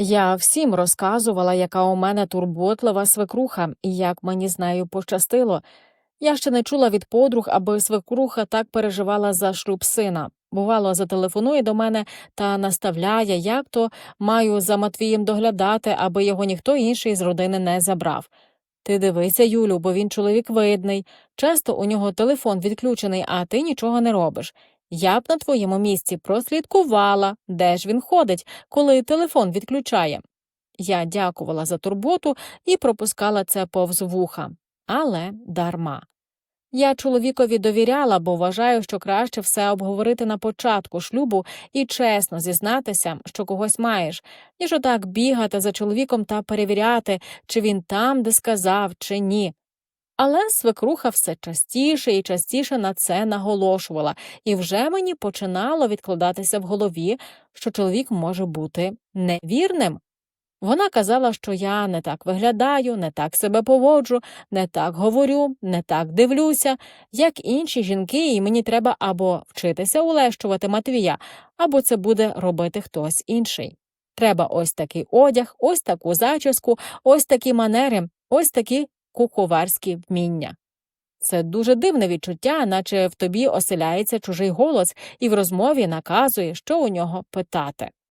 Я всім розказувала, яка у мене турботлива свекруха і як мені з нею пощастило. Я ще не чула від подруг, аби свекруха так переживала за шлюб сина. Бувало, зателефонує до мене та наставляє, як то маю за Матвієм доглядати, аби його ніхто інший з родини не забрав. Ти дивися, Юлю, бо він чоловік видний. Часто у нього телефон відключений, а ти нічого не робиш. Я б на твоєму місці прослідкувала, де ж він ходить, коли телефон відключає. Я дякувала за турботу і пропускала це повз вуха, але дарма. Я чоловікові довіряла, бо вважаю, що краще все обговорити на початку шлюбу і чесно зізнатися, що когось маєш, ніж отак бігати за чоловіком та перевіряти, чи він там, де сказав, чи ні. Але свекруха все частіше і частіше на це наголошувала, і вже мені починало відкладатися в голові, що чоловік може бути невірним. Вона казала, що я не так виглядаю, не так себе поводжу, не так говорю, не так дивлюся, як інші жінки, і мені треба або вчитися улещувати Матвія, або це буде робити хтось інший. Треба ось такий одяг, ось таку зачіску, ось такі манери, ось такі куховарські вміння. Це дуже дивне відчуття, наче в тобі оселяється чужий голос і в розмові наказує, що у нього питати.